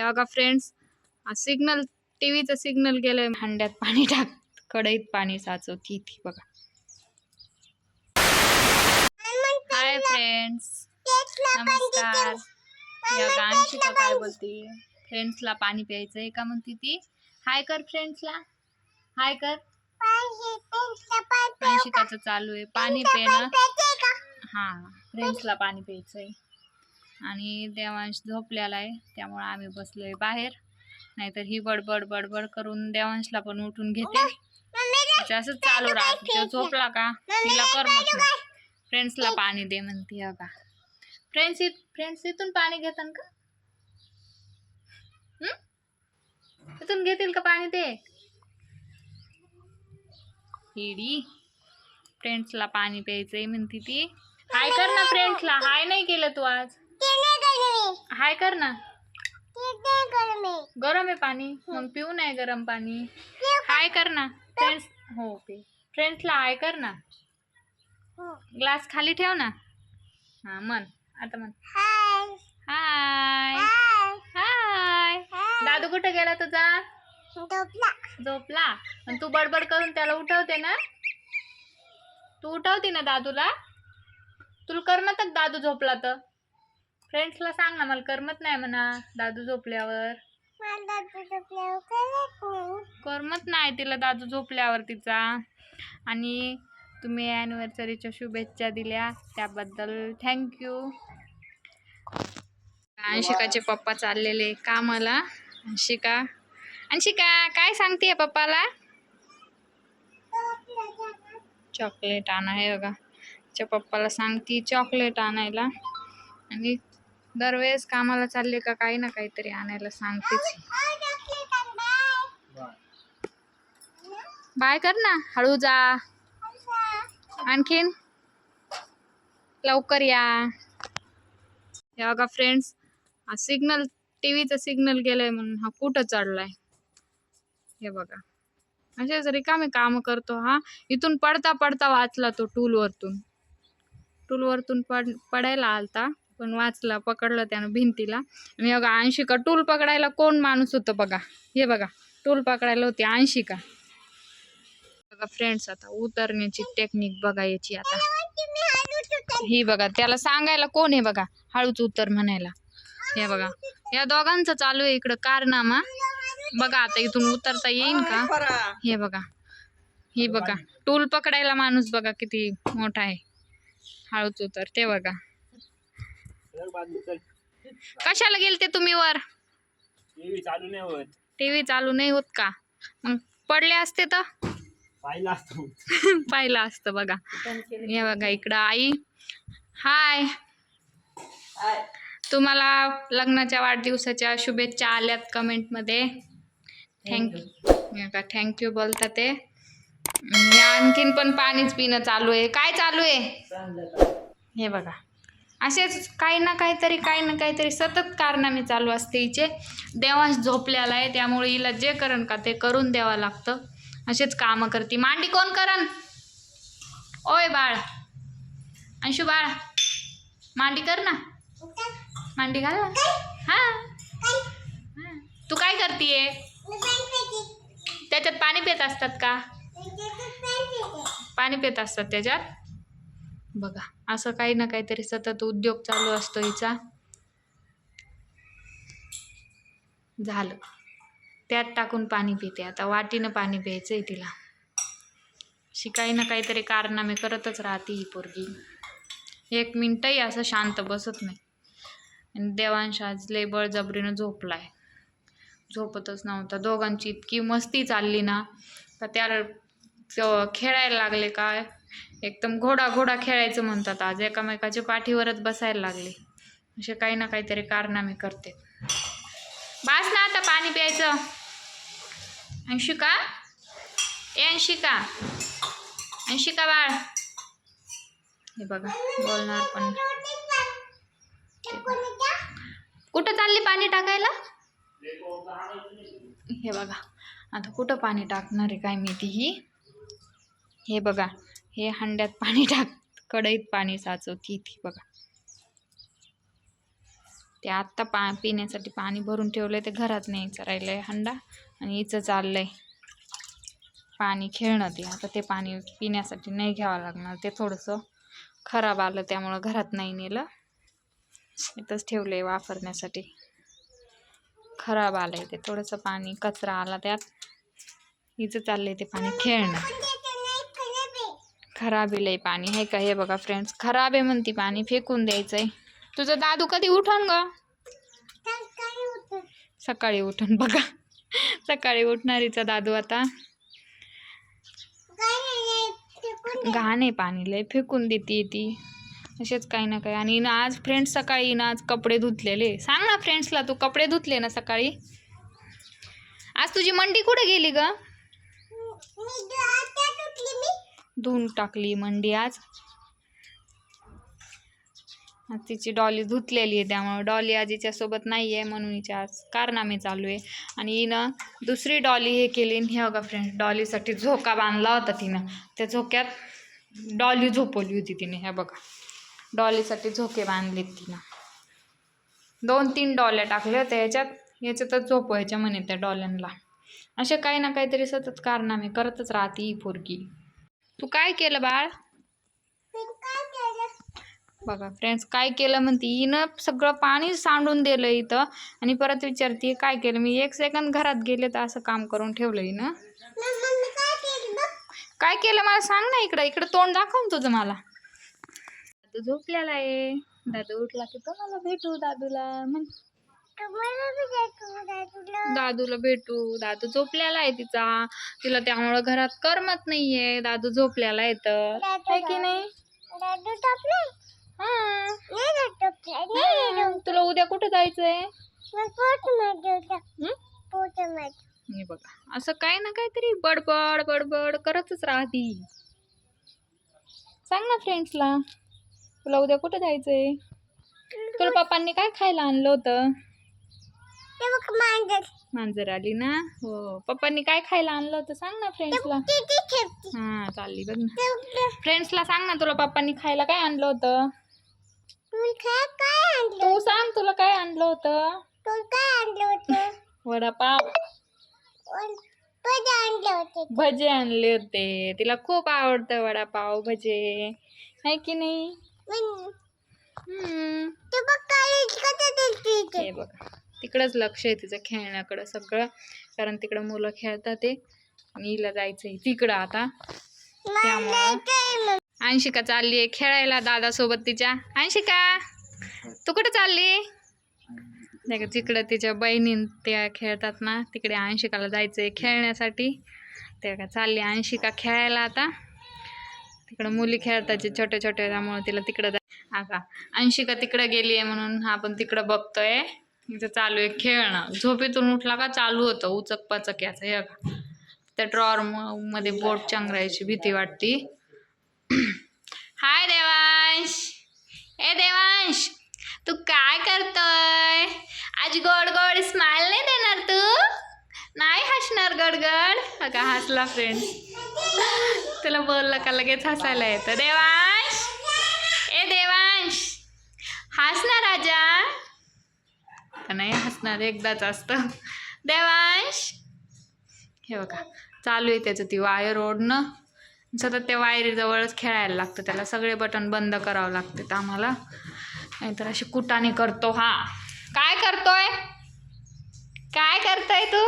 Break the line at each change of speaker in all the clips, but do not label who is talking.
हे बघा friends signal टीव्हीचं signal गेलंय हंड्यात पाणी टाक कढईत पाणी साचवती ती बघा. हाय फ्रेंड्स नमस्कार. या गाणशिका काय बोलते? फ्रेंड्सला पाणी प्यायचंय का म्हणते ती? हाय कर फ्रेंड्सला हाय कर. शिकाचं चालू आहे. पाणी पिणं हा फ्रेंड्सला पाणी प्यायचंय. आणि देवांश झोपलेला आहे त्यामुळे आम्ही बसलोय बाहेर. नाहीतर ही बडबड बडबड करून देवांशला पण उठून घेते. म्हणजे असंच चालू राहत. झोपला का? तिला करमत नाही. फ्रेंड्सला पाणी दे म्हणते का? फ्रेंड्स फ्रेंड्स इथून पाणी घेतात का? इथून घेतील का पाणी ते? हिडी फ्रेंड्सला पाणी प्यायचंय म्हणते ती. हाय कर ना फ्रेंड्सला. हाय नाही केलं तू आज. हाय कर ना. गरम आहे पाणी. मग पिऊ नाही गरम पाणी. हाय कर ना. फ्रेंड्स हो पे फ्रेंड्सला हाय कर ना. ग्लास खाली ठेव ना. हा मन आता मन हाय. हाय. दादू कुठे गेला तुझा? झोपला. आणि तू बडबड करून त्याला उठवते ना. तू उठवते ना दादूला? तुला करमत का दादू झोपला तर. फ्रेंड्सला सांग ना मला करमत नाही म्हणा दादू झोपल्यावर. करमत नाही. तिला दादू झोपल्यावर तिचा. आणि तुम्ही ॲनिव्हर्सरीच्या शुभेच्छा दिल्या त्याबद्दल थँक्यू अंशिकाचे पप्पा चाललेले कामाला. अंशिका अंशिका काय सांगते पप्पाला? चॉकलेट आणा हे बघा. तिच्या पप्पाला सांगती चॉकलेट आणायला. आणि दरवेळेस कामाला चालले का काही ना काहीतरी आणायला सांगतेच. बाय कर ना हळू जा. आणखीन? लवकर या. हे बघा फ्रेंड्स हा सिग्नल टीव्हीचं सिग्नल गेलाय म्हणून हा कुठं चढलाय हे बघा. असेच रिकामे काम करतो हा. इथून पडता पडता वाचला तो टूलवरतून टूलवरतून पड पडायला आलता. पण वाचला पकडलं त्यानं भिंतीला. आणि बघा ऐंशिका टूल पकडायला कोण माणूस होतं बघा. हे बघा टूल पकडायला होती ऐंशिका बघा फ्रेंड्स आता उतरण्याची टेक्निक बघा याची आता. ही बघा त्याला सांगायला कोण आहे बघा हळूच उतर म्हणायला. हे बघा या दोघांचं चालू आहे इकडं कारनामा. बघा आता इथून उतरता येईन का? हे बघा ही बघा टूल पकडायला माणूस बघा किती मोठा आहे. हळूच उतर ते बघा. कशाला गेलते तुम्ही वर?
टीव्ही चालू नाही होत.
टीव्ही चालू नाही होत का? मग पडले असते तर?
पाहिला असतो
पाहिलं असतं बघा. हे बघा इकडं आई. हाय. तुम्हाला लग्नाच्या वाढदिवसाच्या शुभेच्छा आल्यात कमेंटमध्ये. थँक्यू का थँक्यू बोलता ते. आणि आणखीन पण पाणीच पिणं चालू आहे. काय चालू आहे? हे बघा. असेच काही ना काहीतरी काही ना काहीतरी सतत कारनामे चालू असते हिचे. देवांश झोपलेला आहे त्यामुळे हिला जे करण का ते करून द्यावं लागतं. असेच कामं करते. मांडी कोण करण? ओय बाळ. अंशू बाळ. मांडी कर ना. मांडी घाल ना. हा. तू काय करतीये? त्याच्यात पाणी पित असतात का? पाणी पित असतात त्याच्यात? बघा. असं काही ना काहीतरी सतत उद्योग चालू असतो हिचा. झालं. त्यात टाकून पाणी पिते. आता वाटीनं पाणी प्यायचं आहे तिला. अशी काही ना काहीतरी कारनामे करतच राहते ही पोरगी. एक मिनटंही असं शांत बसत नाही. आणि देवांश आज लय बळजबरीनं झोपलाय. झोपतच नव्हता. दोघांची इतकी मस्ती चालली ना. का त्याला खेळायला लागले काय? एकदम घोडा घोडा खेळायचं म्हणतात आज. एकामेकाच्या पाठीवरच बसायला लागले. असे काही ना काहीतरी कारनामे करते. बास ना आता पाणी प्यायचं. अंशिका? ए अंशिका. अंशिका बाळ. हे बघा बोलणार पण. कुठं चालली पाणी टाकायला? हे बघा आता कुठं पाणी टाकणार आहे काय माहिती ही? हे बघा. हे हंड्यात पाणी टाक कढईत पाणी साचवती ती बघा. ते आत्ता पा पिण्यासाठी पाणी भरून ठेवलं आहे ते घरात न्यायचं राहिलं आहे हंडा आणि हिचं चाललं आहे पाणी खेळणं ते आता ते पाणी पिण्यासाठी नाही घ्यावं लागणार ते थोडंसं खराब आलं त्यामुळं घरात नाही नेलं. इथंच ठेवलं आहे वापरण्यासाठी. खराब आलं आहे ते थोडंसं पाणी कचरा आला त्यात. हिचं चाललं आहे ते पाणी खेळणं. खराब आहे लय पाणी आहे का? हे बघा फ्रेंड्स खराब आहे म्हणती पाणी फेकून द्यायचं आहे तुझं दादू कधी उठन ग? सकाळी उठून बघा. सकाळी उठणारीचा दादू आता. घाण आहे पाणी लय फेकून देते ती. असेच काही ना काही. आणि ना आज फ्रेंड्स सकाळी ना आज कपडे धुतलेले. सांग ना फ्रेंड्सला तू कपडे धुतले ना सकाळी? आज तुझी मंडी कुठे गेली ग? धुवून टाकली मंडी आज. तिची डॉली धुतलेली आहे त्यामुळे डॉली आजीच्या सोबत नाही आहे म्हणून हिच्या आज कारनामे चालू आहे. आणि हिनं दुसरी डॉली हे केली आणि हे बघा फ्रेंड डॉलीसाठी झोका बांधला होता तिनं. त्या झोक्यात डॉली झोपवली होती तिने हे बघा. डॉलीसाठी झोके बांधलेत तिनं. दोन तीन डॉल्या टाकल्या होत्या ह्याच्यात याच्यातच झोपवायच्या म्हणे त्या डॉल्यांना. असे काही ना काहीतरी सतत कारनामे करतच राहते ही पोरगी. तू काय केलं बाळ? बघा फ्रेंड्स काय केलं म्हणते? हिनं सगळं पाणी सांडून दिलं इथं. आणि परत विचारते काय केलं? मी एक सेकंद घरात गेले तर असं काम करून ठेवलं हिनं. काय केलं मला सांग ना इकडं. इकडं तोंड दाखव तुझं मला. दादू झोपलेला आहे. दादू उठला की तो मला भेटू दादूला. म्हण दादूला भेटू. दादू झोपलेला आहे तिचा. तिला त्यामुळं घरात करमत नाहीये. दादू झोपलेला आहे तर. आहे की नाही? हा. तुला उद्या कुठं जायचंय? हे? बघा. असं काय ना काहीतरी बडबड बडबड करतच राहती. सांग ना फ्रेंड्सला. तुला उद्या कुठं जायचंय? तुला पप्पांनी काय खायला आणलं होतं? मांजर. आली ना? हो. पप्पांनी काय खायला आणलं होतं सांग ना फ्रेंड्सला हा चालली बघ ना. फ्रेंड्सला सांग ना तुला पप्पांनी खायला काय आणलं होतं? तू सांग तुला काय आणलं होतं? वडापाव. भजे आणले होते. तिला खूप आवडतं वडापाव भजे. आहे की नाही? बघा. तिकडंच लक्ष आहे तिचं खेळण्याकडं सगळं. कारण तिकडं मुलं खेळतात ते. आणि जायचंय तिकडं आता. त्यामुळं. अंशिका चालली आहे खेळायला दादासोबत तिच्या. अंशिका तू कुठं चालली? नाही का तिकडं तिच्या बहिणी त्या खेळतात ना तिकडे अंशिकाला जायचं आहे खेळण्यासाठी. त्या का चालली अंशिका खेळायला आता. तिकडं मुली खेळतात छोटे छोटे त्यामुळे तिला तिकडं जा आता अंशिका तिकडं गेली आहे म्हणून आपण तिकडं बघतोय. इथं चालू आहे खेळणं झोपेतून उठला का चालू होतं उचक पाचक याचं हे का त्या ड्रॉरमध्ये बोट चंगरायची भीती वाटती. हाय देवांश. ए देवांश तू काय करतोय? आज गोड गोड स्माइल नाही देणार तू? नाही हसणार गडगड? का हसला फ्रेंड तुला बोललं का लगेच हसायला येतं? देवांश. ए देवांश हसणार राजा. का नाही? हसणार एकदाच असतं. देवांश! हे बघा चालू आहे त्याचं ती वायर ओढणं. सतत त्या वायरीजवळच खेळायला लागतं. त्याला सगळे बटन बंद करावं लागतात आम्हाला. नाहीतर अशी कुटाने करतो हा. काय करतोय? काय करतोय तू?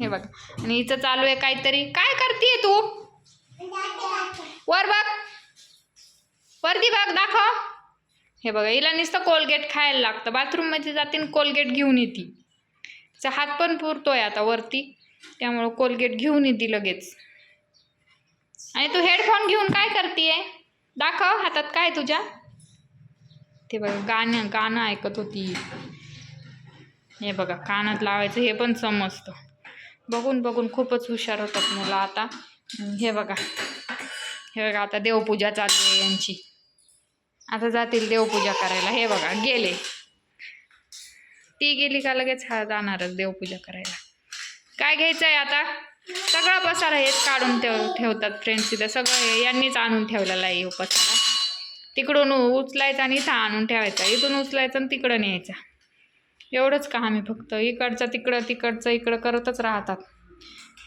हे बघ आणि हिचं चालू आहे काहीतरी. काय करतीये तू? वर बघ. वरती बघ दाखव. हे बघा हिला नुसतं कोलगेट खायला लागतं. बाथरूममध्ये जाते आणि कोलगेट घेऊन येते. तिचा हात पण पुरतोय आता वरती. त्यामुळं कोलगेट घेऊन येते लगेच. आणि तू हेडफोन घेऊन काय करतीये? दाखव हातात काय तुझ्या. ते बघा गाणं गाणं ऐकत होती. हे बघा कानात लावायचं हे पण समजतं. बघून बघून खूपच हुशार होतात मुलं आता. हे बघा. हे बघा आता देवपूजा चालू आहे यांची. आता जातील देवपूजा करायला. हे बघा गेले. ती गेली का लगेच? हा जाणारच देवपूजा करायला. काय घ्यायचं आहे आता? सगळा पसारा हेच काढून ठेव ठेवतात फ्रेंड्स तिथं सगळं हे यांनीच आणून ठेवलेला आहे हो पसारा. तिकडून उचलायचा आणि इथं आणून ठेवायचा. इथून उचलायचं आणि तिकडं न्यायचा. एवढंच काम आहे फक्त. इकडचं तिकडं तिकडचं इकडं करतच राहतात.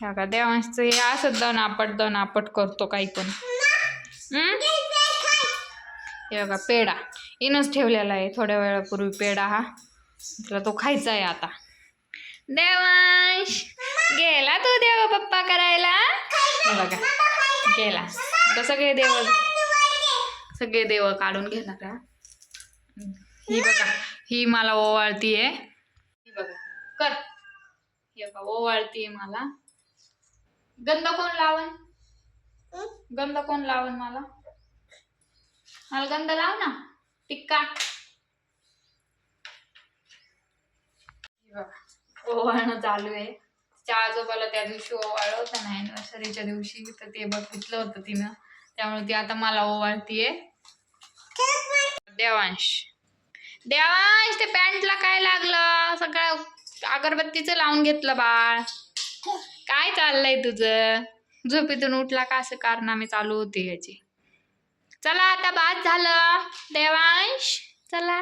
ह्या का देवांशचं हे असं दण आपट दण आपट करतो काही पण. हे बघा पेढा. इनच ठेवलेला आहे थोड्या वेळापूर्वी पेढा हा. तुला तो खायचा आहे आता. देवांश गेला तू देव पप्पा करायला? बघा गेला. आता सगळे देव सगळे देव काढून घेणार का ही बघा ही मला ओवाळतीये. ही बघा कर. हे बघा ओवाळतीये मला. गंध कोण लावण? गंध कोण लावण मला? मला लाव ना टिक्का. ओवाळणं चालू आहे. त्या आजोबाला त्या दिवशी ओवाळ होतं ना अॅनिव्हर्सरीच्या दिवशी तर ते बघितलं होतं तिनं. त्यामुळे ती आता मला ओवाळतीये. देवांश. देवांश ते पॅन्टला काय लागलं? सगळं अगरबत्तीचं लावून घेतलं बाळ. काय चाललंय तुझं? झोपेतून उठला का असं कारनामे चालू होते याची? चला आता बाद झालं. देवांश चला.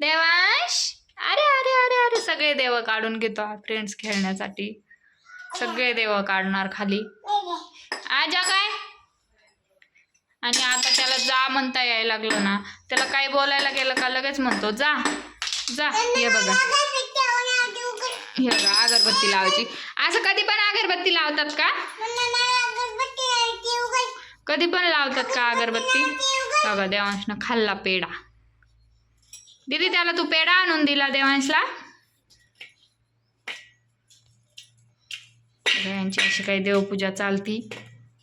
देवांश अरे अरे अरे अरे सगळे देव काढून घेतो फ्रेंड्स खेळण्यासाठी. सगळे देव काढणार खाली. आजा काय? आणि आता त्याला जा म्हणता यायला लागलं ना. त्याला काही बोलायला गेलं का लगेच म्हणतो जा जा हे बघा. हे बघा अगरबत्ती लावायची. असं कधी पण अगरबत्ती लावतात का? कधी पण लावतात का अगरबत्ती? बघा देवांशनं खाल्ला पेढा. दीदी त्याला तू पेढा आणून दिला देवांशला? यांची अशी काही देवपूजा चालती.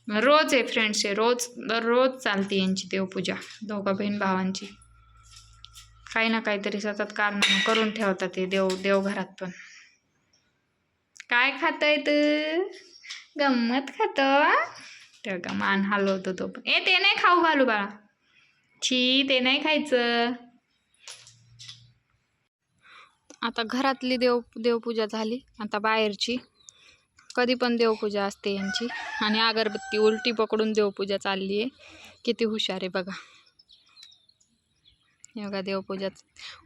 रोज आहे फ्रेंड्स आहे रोज दररोज चालते यांची देवपूजा दोघा बहीण भावांची. काही ना काहीतरी सतत कारण करून ठेवतात ते देव देवघरात पण. काय खात तू? गंमत खातं तेव्हा का? मान हलवतो तो पण. ए ते नाही खाऊ घालू बाळा. छी ते नाही खायचं. आता घरातली देव देवपूजा झाली. आता बाहेरची. कधी पण देवपूजा असते यांची. आणि अगरबत्ती उलटी पकडून देवपूजा चालली आहे. किती हुशार आहे बघा. हे बघा देवपूजा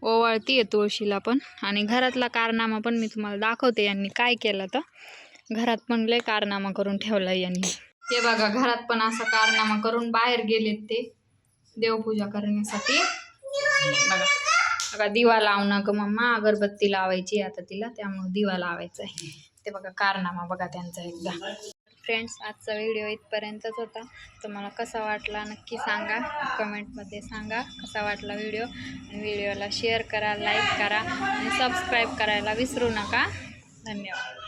ओवाळती आहे तुळशीला पण. आणि घरातला कारनामा पण मी तुम्हाला दाखवते यांनी काय केलं तर. घरात पण लय कारनामा करून ठेवला यांनी. ते बघा घरात पण असा कारनामा करून बाहेर गेलेत ते देवपूजा करण्यासाठी. बघा बघा दिवा लावणं ग मम्मा अगरबत्ती लावायची आता तिला त्यामुळे दिवा लावायचा आहे. ते बघा कारनामा बघा त्यांचा एकदा. फ्रेंड्स आजचा व्हिडिओ इथपर्यंतच होता. तुम्हाला कसा वाटला नक्की सांगा. कमेंटमध्ये सांगा कसा वाटला व्हिडिओ आणि व्हिडिओला शेअर करा लाईक करा आणि सबस्क्राईब करायला विसरू नका. धन्यवाद.